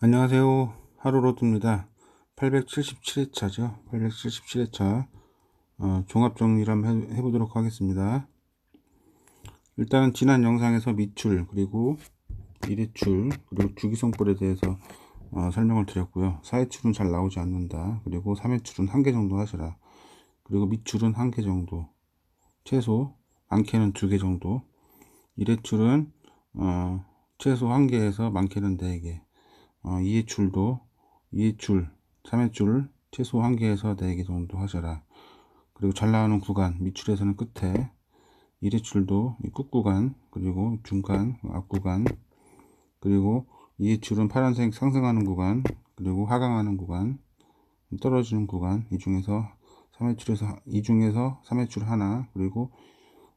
안녕하세요. 하루로드입니다. 877회차죠. 877회차. 어, 종합정리를 한번 해, 보도록 하겠습니다. 일단은 지난 영상에서 밑줄, 그리고 일회줄, 그리고 주기성불에 대해서 어, 설명을 드렸고요. 4회줄은 잘 나오지 않는다. 그리고 3회줄은 한 개 정도 하시라. 그리고 밑줄은 한 개 정도. 최소, 많게는 두 개 정도. 일회줄은 어, 최소 한 개에서 많게는 네 개. 어, 2의 줄도 2의 줄 3의 줄 최소 1개에서 4개 정도 하셔라. 그리고 잘 나오는 구간 밑줄에서는 끝에 1의 줄도 끝구간 그리고 중간 앞구간 그리고 2의 줄은 파란색 상승하는 구간 그리고 하강하는 구간 떨어지는 구간 이 중에서 3의 줄에서 이 중에서 3의 줄 하나 그리고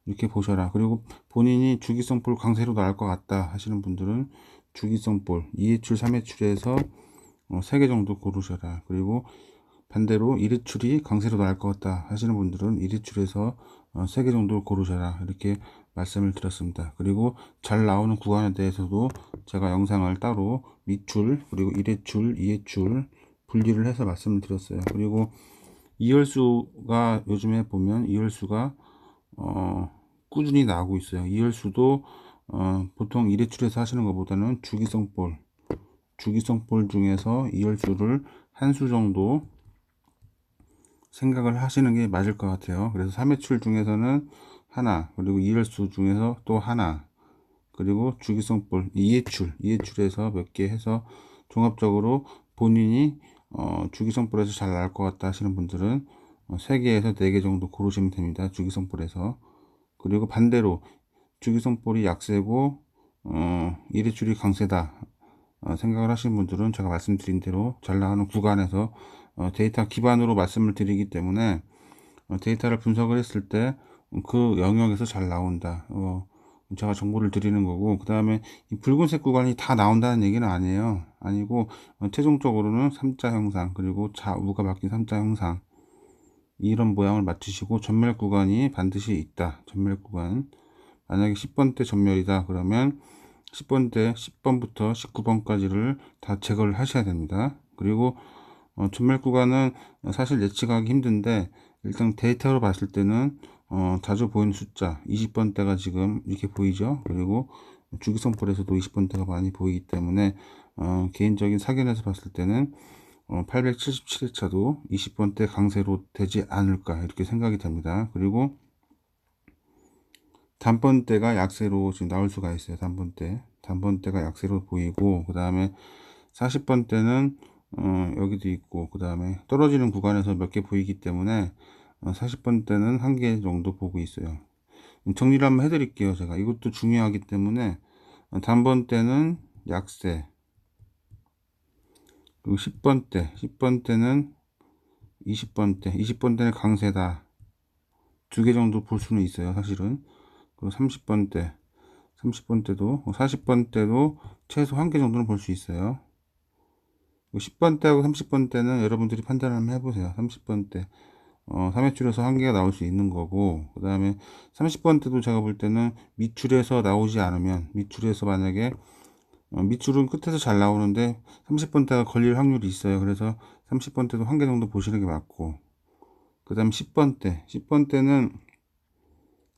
이렇게 보셔라. 그리고 본인이 주기성 볼 강세로 나올 것 같다 하시는 분들은 주기성 볼 2회출 3회출에서 어, 3개 정도 고르셔라. 그리고 반대로 1회출이 강세로 나올 것 같다 하시는 분들은 1회출에서 어, 3개 정도 고르셔라. 이렇게 말씀을 드렸습니다. 그리고 잘 나오는 구간에 대해서도 제가 영상을 따로 밑줄 그리고 1회출 2회출 분리를 해서 말씀을 드렸어요. 그리고 이열수가 요즘에 보면 이열수가 어, 꾸준히 나오고 있어요. 이열수도 어, 보통 1회출에서 하시는 것보다는 주기성 볼 주기성 볼 중에서 이열수를 한수 정도 생각을 하시는 게 맞을 것 같아요. 그래서 3회출 중에서는 하나 그리고 2열수 중에서 또 하나 그리고 주기성 볼 2회출 2회출에서 몇 개 해서 종합적으로 본인이 어, 주기성 볼에서 잘 나올 것 같다 하시는 분들은 어, 3개에서 4개 정도 고르시면 됩니다. 주기성 볼에서. 그리고 반대로 주기성볼이 약세고 어, 일회줄이 강세다 어, 생각을 하시는 분들은 제가 말씀드린 대로 잘 나가는 구간에서 어, 데이터 기반으로 말씀을 드리기 때문에 어, 데이터를 분석을 했을 때 그 영역에서 잘 나온다. 어, 제가 정보를 드리는 거고 그 다음에 이 붉은색 구간이 다 나온다는 얘기는 아니에요. 아니고 어, 최종적으로는 3자 형상 그리고 좌우가 바뀐 3자 형상. 이런 모양을 맞추시고 전멸 구간이 반드시 있다. 전멸 구간 만약에 10번 때 전멸이다 그러면 10번 때 10번부터 19번까지를 다 제거를 하셔야 됩니다. 그리고 어, 전멸 구간은 사실 예측하기 힘든데 일단 데이터로 봤을 때는 어, 자주 보이는 숫자 20번 대가 지금 이렇게 보이죠? 그리고 주기성폴에서도 20번 대가 많이 보이기 때문에 어, 개인적인 사견에서 봤을 때는 어, 877회차도 20번 대 강세로 되지 않을까 이렇게 생각이 됩니다. 그리고 단번대가 약세로 지금 나올 수가 있어요. 단번대. 단번대가 약세로 보이고 그 다음에 40번대는 어, 여기도 있고 그 다음에 떨어지는 구간에서 몇 개 보이기 때문에 어, 40번대는 한 개 정도 보고 있어요. 정리를 한번 해드릴게요. 제가 이것도 중요하기 때문에 어, 단번대는 약세 그리고 10번대 10번대는 20번대 20번대는 강세다 두 개 정도 볼 수는 있어요 사실은 그리고 30번대 30번대도 40번대도 최소 한 개 정도는 볼 수 있어요. 10번대하고 30번대는 여러분들이 판단을 한번 해보세요. 30번대 어, 3회 줄에서 한 개가 나올 수 있는 거고 그 다음에 30번대도 제가 볼 때는 밑줄에서 나오지 않으면 밑줄에서 만약에 어, 밑줄은 끝에서 잘 나오는데 30번대가 걸릴 확률이 있어요. 그래서 30번대도 한 개 정도 보시는 게 맞고 그 다음 10번대 10번대는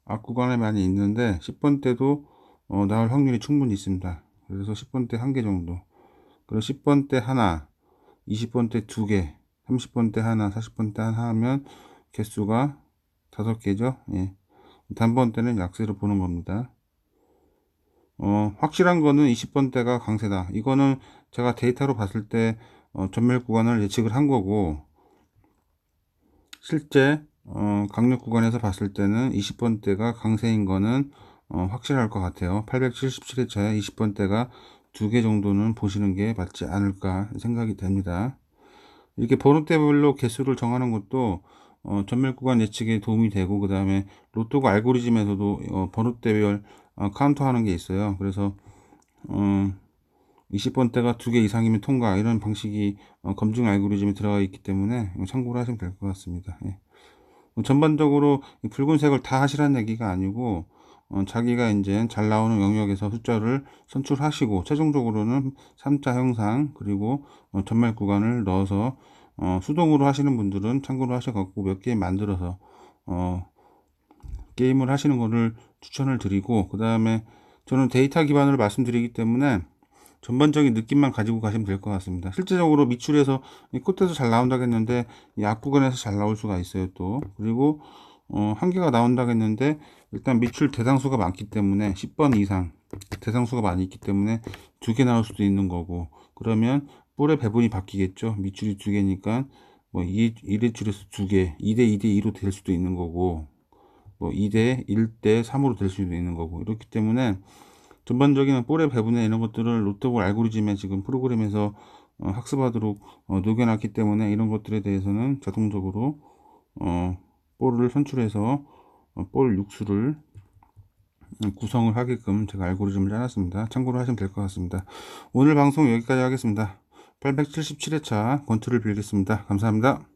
앞 구간에 많이 있는데 10번 때도 어, 나올 확률이 충분히 있습니다. 그래서 10번 때 한 개 정도 그리고 10번 때 하나 20번 때 두 개 30번 때 하나 40번 때 하나 하면 개수가 다섯 개죠. 예. 단번 때는 약세로 보는 겁니다. 어, 확실한 거는 20번 때가 강세다. 이거는 제가 데이터로 봤을 때 어, 전멸 구간을 예측을 한 거고 실제 어, 강력 구간에서 봤을 때는 20번대가 강세인 거는 어, 확실할 것 같아요. 877회차에 20번대가 두 개 정도는 보시는 게 맞지 않을까 생각이 됩니다. 이렇게 번호대별로 개수를 정하는 것도 어, 전멸 구간 예측에 도움이 되고 그 다음에 로또가 알고리즘에서도 어, 번호대별 어, 카운터하는 게 있어요. 그래서 어, 20번대가 두 개 이상이면 통과 이런 방식이 어, 검증 알고리즘에 들어가 있기 때문에 참고를 하시면 될 것 같습니다. 예. 전반적으로 붉은색을 다 하시라는 얘기가 아니고 어, 자기가 이제 잘 나오는 영역에서 숫자를 선출하시고 최종적으로는 3자 형상 그리고 어, 전말 구간을 넣어서 어, 수동으로 하시는 분들은 참고로 하셔갖고 몇 개 만들어서 어, 게임을 하시는 거를 추천을 드리고 그 다음에 저는 데이터 기반으로 말씀드리기 때문에 전반적인 느낌만 가지고 가시면 될 것 같습니다. 실제적으로 이 끝에서 잘 나온다고 했는데 이 앞구간에서 잘 나올 수가 있어요 또 그리고 어, 한 개가 나온다고 했는데 일단 미출 대상수가 많기 때문에 10번 이상 대상수가 많이 있기 때문에 두 개 나올 수도 있는 거고 그러면 볼의 배분이 바뀌겠죠 미출이 두 개니까 뭐 2, 1의 줄에서 두 개, 2대 2대 2로 될 수도 있는 거고 뭐 2대 1대 3으로 될 수도 있는 거고 이렇기 때문에 전반적인 볼의 배분에 이런 것들을 롯데볼 알고리즘에 지금 프로그램에서 어, 학습하도록 어, 녹여놨기 때문에 이런 것들에 대해서는 자동적으로 어, 볼을 선출해서 어, 볼 육수를 음, 구성을 하게끔 제가 알고리즘을 짜놨습니다. 참고로 하시면 될 것 같습니다. 오늘 방송 여기까지 하겠습니다. 877회차 권투를 빌겠습니다. 감사합니다.